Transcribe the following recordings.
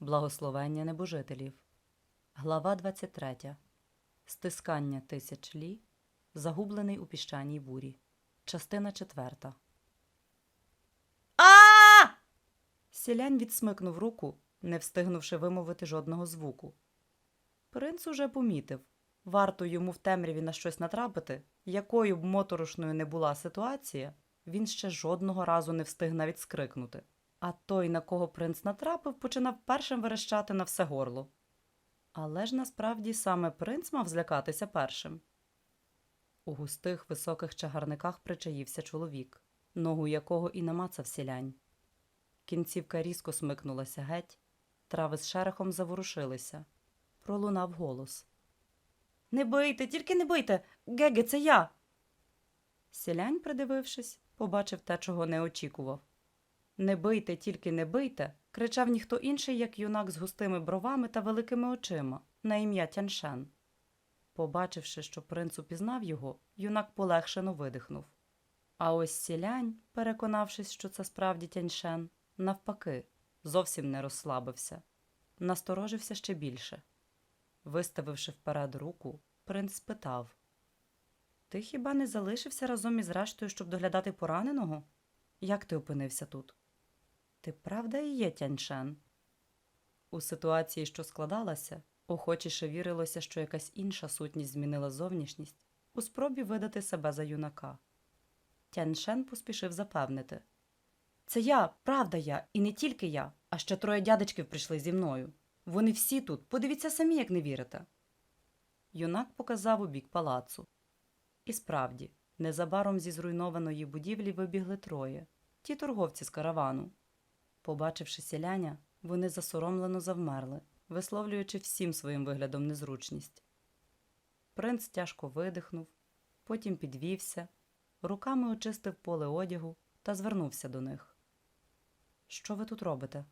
Благословення небожителів. Глава 23. Стискання тисяч лі. Загублений у піщаній бурі. Частина 4. А! Сілянь відсмикнув руку, не встигнувши вимовити жодного звуку. Принц уже помітив. Варто йому в темряві на щось натрапити, якою б моторошною не була ситуація, він ще жодного разу не встиг навіть скрикнути. А той, на кого принц натрапив, починав першим верещати на все горло. Але ж насправді саме принц мав злякатися першим. У густих високих чагарниках причаївся чоловік, ногу якого і намацав сілянь. Кінцівка різко смикнулася геть, трави з шерехом заворушилися. Пролунав голос. Не бийте, тільки не бийте. Геге, це я. Сілянь, придивившись, побачив те, чого не очікував. Не бийте, тільки не бийте, кричав ніхто інший, як юнак з густими бровами та великими очима, на ім'я Тяншен. Побачивши, що принц упізнав його, юнак полегшено видихнув. А ось сілянь, переконавшись, що це справді Тяньшен, навпаки, зовсім не розслабився, насторожився ще більше. Виставивши вперед руку, принц спитав Ти хіба не залишився разом із рештою, щоб доглядати пораненого? Як ти опинився тут? Ти правда і є Тяньшен? У ситуації, що складалася, охочіше вірилося, що якась інша сутність змінила зовнішність у спробі видати себе за юнака. Тяньшен поспішив запевнити Це я, правда я, і не тільки я, а ще троє дядечків прийшли зі мною. Вони всі тут, подивіться самі, як не вірите. Юнак показав у бік палацу. І справді, незабаром зі зруйнованої будівлі вибігли троє ті торговці з каравану. Побачивши селяня, вони засоромлено завмерли, висловлюючи всім своїм виглядом незручність. Принц тяжко видихнув, потім підвівся, руками очистив поле одягу та звернувся до них. Що ви тут робите?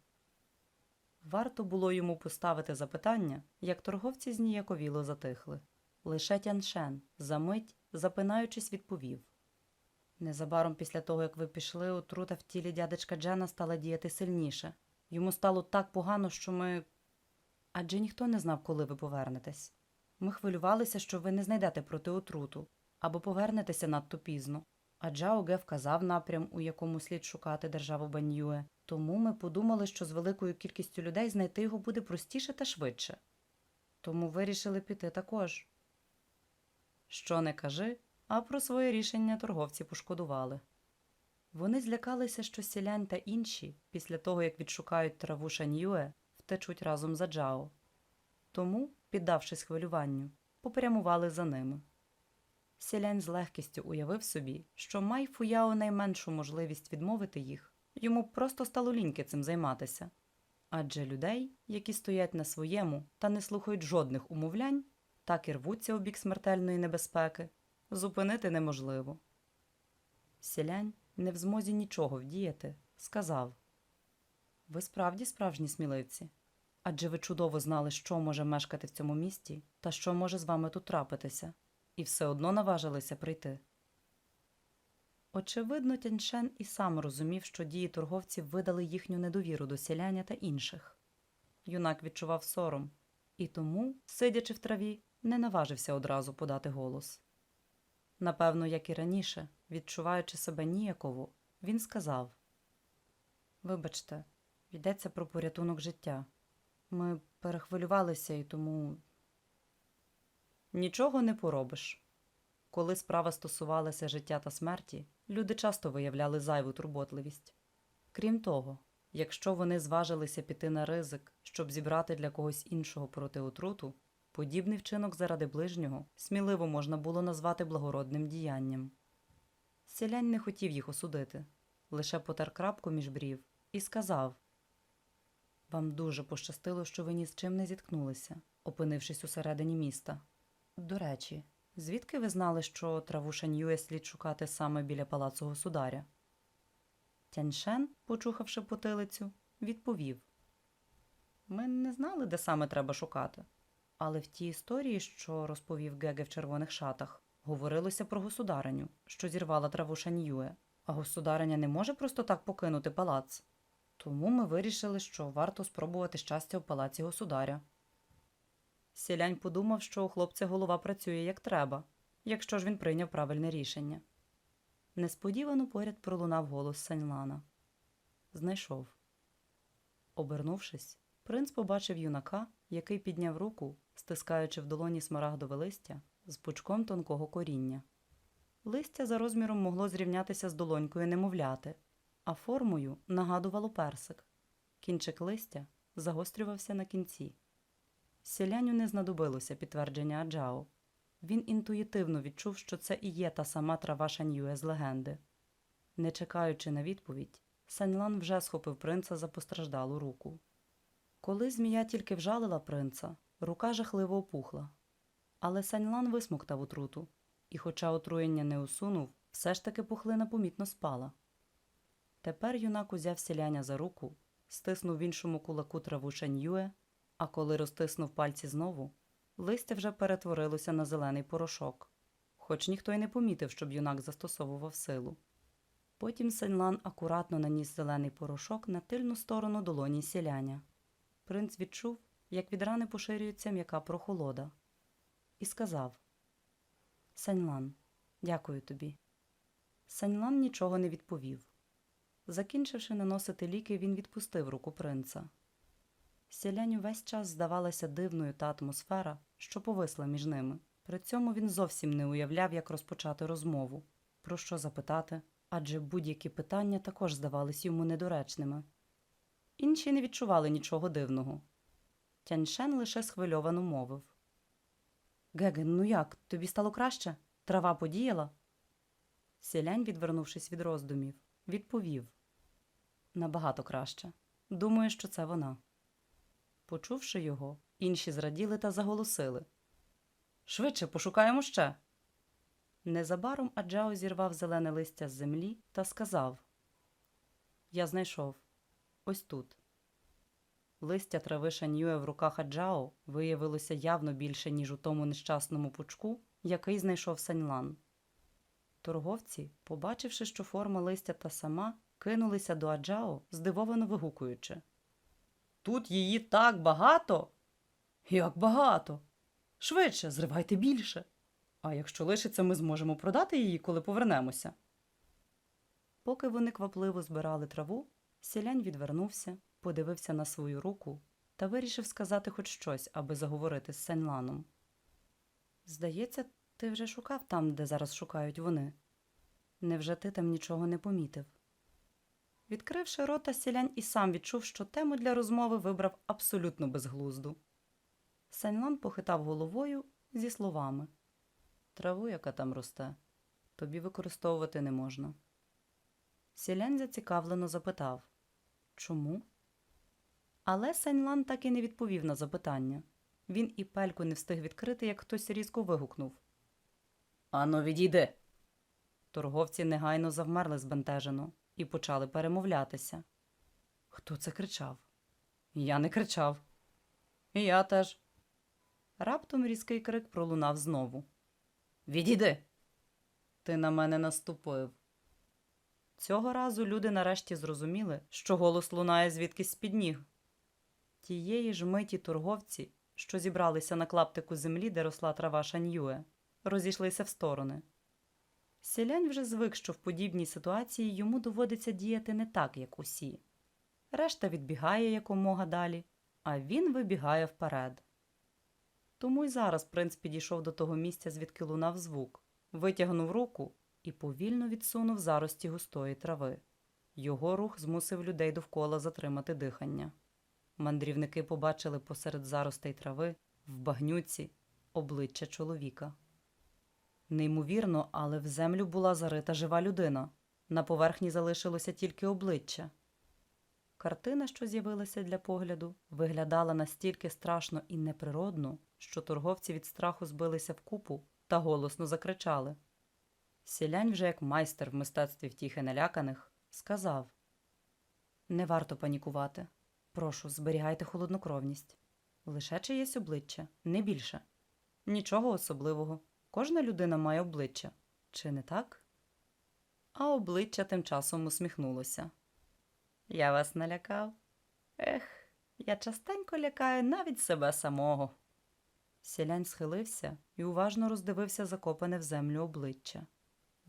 Варто було йому поставити запитання, як торговці зніяковіло затихли. Лише Тяншен, за мить, запинаючись, відповів. Незабаром після того, як ви пішли, отрута в тілі дядечка Джена стала діяти сильніше. Йому стало так погано, що ми. Адже ніхто не знав, коли ви повернетесь. Ми хвилювалися, що ви не знайдете проти отруту або повернетеся надто пізно. А Джао Ге вказав напрям, у якому слід шукати державу Баньюе, тому ми подумали, що з великою кількістю людей знайти його буде простіше та швидше. Тому вирішили піти також. Що не кажи, а про своє рішення торговці пошкодували. Вони злякалися, що сілянь та інші, після того як відшукають траву Шаньюе, втечуть разом за Джао. Тому, піддавшись хвилюванню, попрямували за ними. Сілянь з легкістю уявив собі, що май Фуяо найменшу можливість відмовити їх, йому просто стало ліньки цим займатися. Адже людей, які стоять на своєму та не слухають жодних умовлянь, так і рвуться у бік смертельної небезпеки, зупинити неможливо. Сілянь, не в змозі нічого вдіяти, сказав Ви справді справжні сміливці? Адже ви чудово знали, що може мешкати в цьому місті та що може з вами тут трапитися, і все одно наважилися прийти. Очевидно, Тяньшен і сам розумів, що дії торговців видали їхню недовіру до селяння та інших. Юнак відчував сором, і тому, сидячи в траві, не наважився одразу подати голос. Напевно, як і раніше, відчуваючи себе ніяково, він сказав Вибачте, йдеться про порятунок життя. Ми перехвилювалися і тому. Нічого не поробиш. Коли справа стосувалася життя та смерті, люди часто виявляли зайву турботливість. Крім того, якщо вони зважилися піти на ризик, щоб зібрати для когось іншого проти отруту, подібний вчинок заради ближнього сміливо можна було назвати благородним діянням. Селянь не хотів їх осудити, лише потер крапку між брів і сказав Вам дуже пощастило, що ви ні з чим не зіткнулися, опинившись усередині міста. До речі, звідки ви знали, що траву Шаньює слід шукати саме біля палацу государя? Тяньшен, почухавши потилицю, відповів Ми не знали, де саме треба шукати. Але в тій історії, що розповів Геге в червоних шатах, говорилося про государиню, що зірвала траву Шаньюе, а государиня не може просто так покинути палац. Тому ми вирішили, що варто спробувати щастя в палаці государя. Сілянь подумав, що у хлопця голова працює як треба, якщо ж він прийняв правильне рішення. Несподівано поряд пролунав голос Саньлана. Знайшов. Обернувшись, принц побачив юнака, який підняв руку, стискаючи в долоні смарагдове листя з пучком тонкого коріння. Листя за розміром могло зрівнятися з долонькою немовляти, а формою нагадувало персик. Кінчик листя загострювався на кінці. Селяню не знадобилося підтвердження Аджао. Він інтуїтивно відчув, що це і є та сама трава Шаньюе з легенди. Не чекаючи на відповідь, Саньлан вже схопив принца за постраждалу руку. Коли змія тільки вжалила принца, рука жахливо опухла. Але Саньлан висмоктав отруту, і, хоча отруєння не усунув, все ж таки пухлина помітно спала. Тепер юнак узяв селяня за руку, стиснув в іншому кулаку траву Шаньюе, а коли розтиснув пальці знову, листя вже перетворилося на зелений порошок, хоч ніхто й не помітив, щоб юнак застосовував силу. Потім Сенлан акуратно наніс зелений порошок на тильну сторону долоні сіляня. Принц відчув, як від рани поширюється м'яка прохолода, і сказав Сенлан, дякую тобі. Сенлан нічого не відповів. Закінчивши наносити ліки, він відпустив руку принца. Сіляню весь час здавалася дивною та атмосфера, що повисла між ними. При цьому він зовсім не уявляв, як розпочати розмову, про що запитати, адже будь-які питання також здавались йому недоречними. Інші не відчували нічого дивного. Тяньшен лише схвильовано мовив Геген, ну як, тобі стало краще? Трава подіяла? Сілянь, відвернувшись від роздумів, відповів Набагато краще. Думаю, що це вона. Почувши його, інші зраділи та заголосили. Швидше пошукаємо ще. Незабаром Аджао зірвав зелене листя з землі та сказав Я знайшов. Ось тут. Листя трави Шаньюе в руках Аджао виявилося явно більше, ніж у тому нещасному пучку, який знайшов Саньлан. Торговці, побачивши, що форма листя та сама, кинулися до Аджао, здивовано вигукуючи. Тут її так багато. Як багато. Швидше, зривайте більше. А якщо лишиться, ми зможемо продати її, коли повернемося. Поки вони квапливо збирали траву, сілянь відвернувся, подивився на свою руку та вирішив сказати хоч щось, аби заговорити з Сеньланом. Здається, ти вже шукав там, де зараз шукають вони. Невже ти там нічого не помітив? Відкривши рота, сілянь і сам відчув, що тему для розмови вибрав абсолютно безглузду. Сеньлан похитав головою зі словами Траву, яка там росте, тобі використовувати не можна. Сілянь зацікавлено запитав Чому? Але Сеньлан так і не відповів на запитання. Він і пельку не встиг відкрити, як хтось різко вигукнув Ану, відійди. Торговці негайно завмерли збентежено і почали перемовлятися. Хто це кричав? Я не кричав. І я теж. Раптом різкий крик пролунав знову. Відійди. Ти на мене наступив. Цього разу люди нарешті зрозуміли, що голос лунає звідкись з-під ніг. Тієї ж миті торговці, що зібралися на клаптику землі, де росла трава Шаньюе, розійшлися в сторони. Селянь вже звик, що в подібній ситуації йому доводиться діяти не так, як усі. Решта відбігає якомога далі, а він вибігає вперед. Тому й зараз принц підійшов до того місця, звідки лунав звук, витягнув руку і повільно відсунув зарості густої трави. Його рух змусив людей довкола затримати дихання. Мандрівники побачили посеред заростей трави в багнюці обличчя чоловіка. Неймовірно, але в землю була зарита жива людина. На поверхні залишилося тільки обличчя. Картина, що з'явилася для погляду, виглядала настільки страшно і неприродно, що торговці від страху збилися вкупу та голосно закричали. Сілянь, вже як майстер в мистецтві втіхи наляканих, сказав Не варто панікувати. Прошу, зберігайте холоднокровність. Лише чиєсь обличчя, не більше. Нічого особливого. Кожна людина має обличчя, чи не так? А обличчя тим часом усміхнулося. Я вас налякав? Ех, я частенько лякаю навіть себе самого. Сілянь схилився і уважно роздивився закопане в землю обличчя.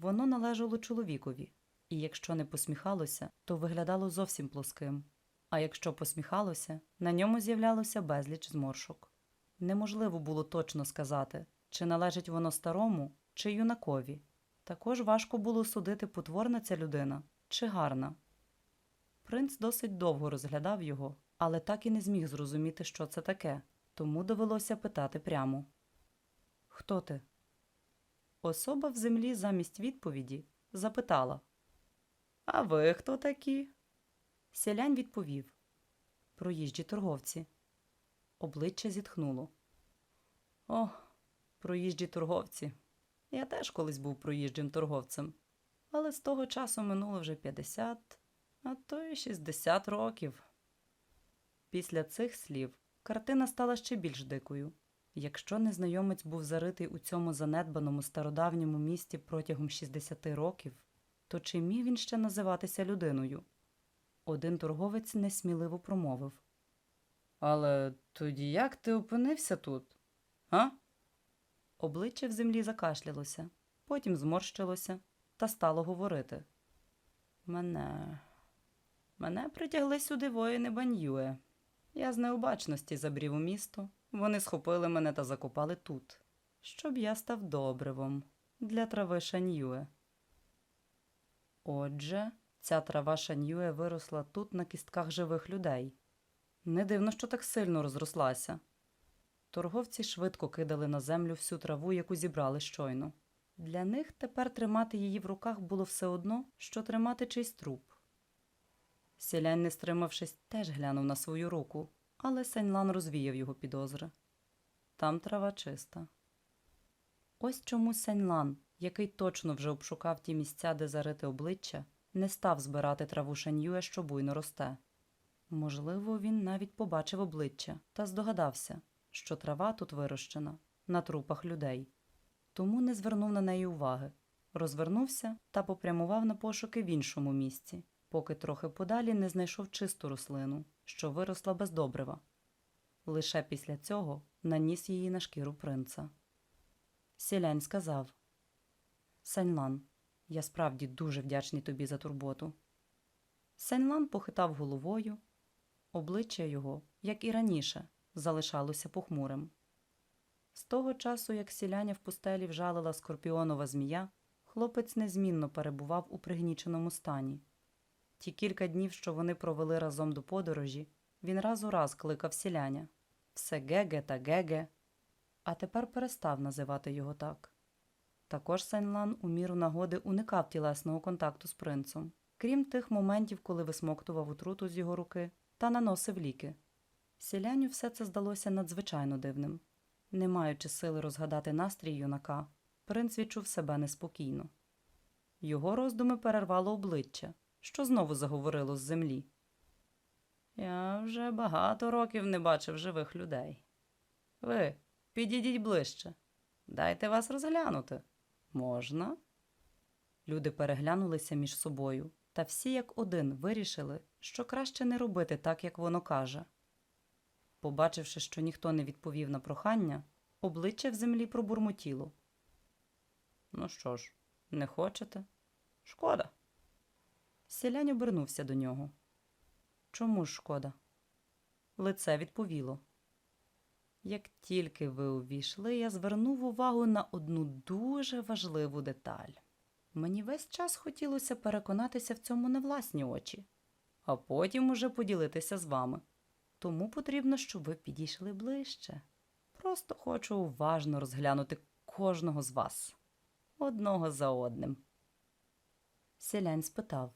Воно належало чоловікові, і якщо не посміхалося, то виглядало зовсім плоским. А якщо посміхалося, на ньому з'являлося безліч зморшок. Неможливо було точно сказати, чи належить воно старому, чи юнакові. Також важко було судити, потворна ця людина чи гарна. Принц досить довго розглядав його, але так і не зміг зрозуміти, що це таке, тому довелося питати прямо. Хто ти? Особа в землі замість відповіді запитала. А ви хто такі? Селянь відповів. Проїжджі торговці. Обличчя зітхнуло. О, проїжджі торговці. Я теж колись був проїжджим торговцем, але з того часу минуло вже 50, а то й 60 років. Після цих слів картина стала ще більш дикою. Якщо незнайомець був заритий у цьому занедбаному стародавньому місті протягом 60 років, то чи міг він ще називатися людиною? Один торговець несміливо промовив. Але тоді як ти опинився тут? А? Обличчя в землі закашлялося, потім зморщилося та стало говорити. Мене. Мене притягли сюди воїни Баньюе. Я з необачності забрів у місто. Вони схопили мене та закопали тут, щоб я став добривом для трави Шаньюе. Отже, ця трава Шаньюе виросла тут на кістках живих людей. Не дивно, що так сильно розрослася. Торговці швидко кидали на землю всю траву, яку зібрали щойно. Для них тепер тримати її в руках було все одно, що тримати чийсь труп. Сілянь, не стримавшись, теж глянув на свою руку, але Сеньлан розвіяв його підозри. Там трава чиста. Ось чому Сеньлан, який точно вже обшукав ті місця, де зарити обличчя, не став збирати траву шаньюе, що буйно росте. Можливо, він навіть побачив обличчя та здогадався, що трава тут вирощена на трупах людей, тому не звернув на неї уваги, розвернувся та попрямував на пошуки в іншому місці, поки трохи подалі не знайшов чисту рослину, що виросла без добрива. Лише після цього наніс її на шкіру принца. Сілянь сказав Сеньлан, я справді дуже вдячний тобі за турботу. Сеньлан похитав головою, обличчя його, як і раніше, залишалося похмурим. З того часу, як сіляня в пустелі вжалила скорпіонова змія, хлопець незмінно перебував у пригніченому стані. Ті кілька днів, що вони провели разом до подорожі, він раз у раз кликав сіляня все геге та геге, а тепер перестав називати його так. Також Сеньлан у міру нагоди уникав тілесного контакту з принцем, крім тих моментів, коли висмоктував отруту з його руки та наносив ліки. Сіляню все це здалося надзвичайно дивним. Не маючи сили розгадати настрій юнака, принц відчув себе неспокійно. Його роздуми перервало обличчя, що знову заговорило з землі. Я вже багато років не бачив живих людей. Ви підійдіть ближче. Дайте вас розглянути. Можна? Люди переглянулися між собою, та всі як один вирішили, що краще не робити так, як воно каже. Побачивши, що ніхто не відповів на прохання, обличчя в землі пробурмотіло. Ну що ж, не хочете? Шкода. Сілянь обернувся до нього. Чому ж шкода? Лице відповіло. Як тільки ви увійшли, я звернув увагу на одну дуже важливу деталь. Мені весь час хотілося переконатися в цьому на власні очі, а потім уже поділитися з вами. Тому потрібно, щоб ви підійшли ближче. Просто хочу уважно розглянути кожного з вас, одного за одним. Селянь спитав: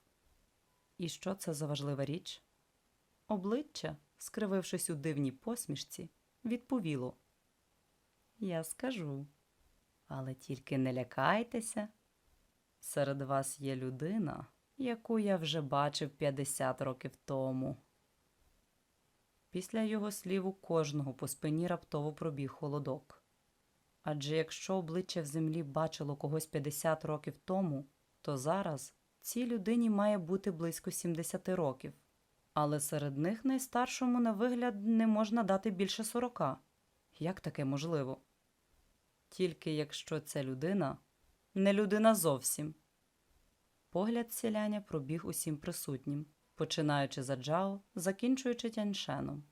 І що це за важлива річ? Обличчя, скривившись у дивній посмішці, відповіло: Я скажу, але тільки не лякайтеся. Серед вас є людина, яку я вже бачив 50 років тому. Після його слів у кожного по спині раптово пробіг холодок. Адже якщо обличчя в землі бачило когось 50 років тому, то зараз цій людині має бути близько 70 років. Але серед них найстаршому на вигляд не можна дати більше сорока. Як таке можливо? Тільки якщо ця людина не людина зовсім. Погляд селяня пробіг усім присутнім, починаючи за Джао, закінчуючи Тяньшеном.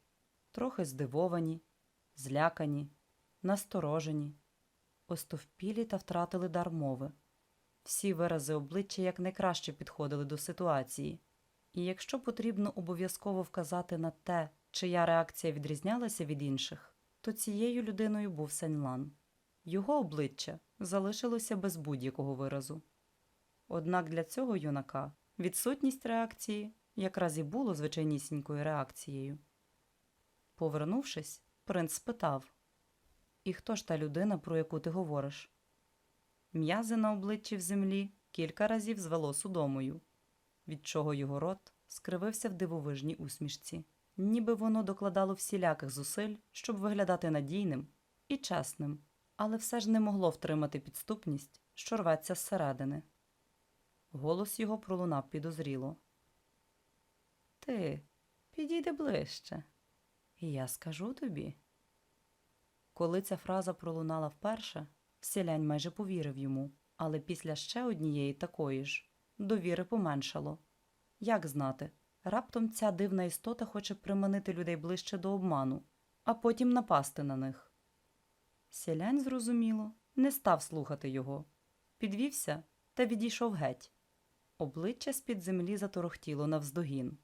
Трохи здивовані, злякані, насторожені, остовпілі та втратили дар мови. Всі вирази обличчя якнайкраще підходили до ситуації, і якщо потрібно обов'язково вказати на те, чия реакція відрізнялася від інших, то цією людиною був Сеньлан. Його обличчя залишилося без будь-якого виразу. Однак для цього юнака відсутність реакції якраз і було звичайнісінькою реакцією. Повернувшись, принц спитав І хто ж та людина, про яку ти говориш? М'язи на обличчі в землі кілька разів звело судомою, від чого його рот скривився в дивовижній усмішці, ніби воно докладало всіляких зусиль, щоб виглядати надійним і чесним, але все ж не могло втримати підступність, що рветься зсередини. Голос його пролунав підозріло. Ти підійди ближче, і я скажу тобі. Коли ця фраза пролунала вперше, селянь майже повірив йому, але після ще однієї такої ж довіри поменшало. Як знати, раптом ця дивна істота хоче приманити людей ближче до обману, а потім напасти на них. Селянь, зрозуміло, не став слухати його, підвівся та відійшов геть. Обличчя з-під землі заторохтіло навздогін.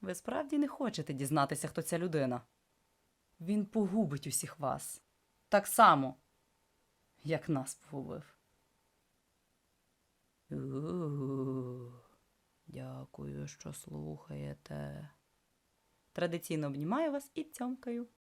Ви справді не хочете дізнатися, хто ця людина? Він погубить усіх вас. Так само, як нас погубив. Дякую, що слухаєте. Традиційно обнімаю вас і цьомкаю.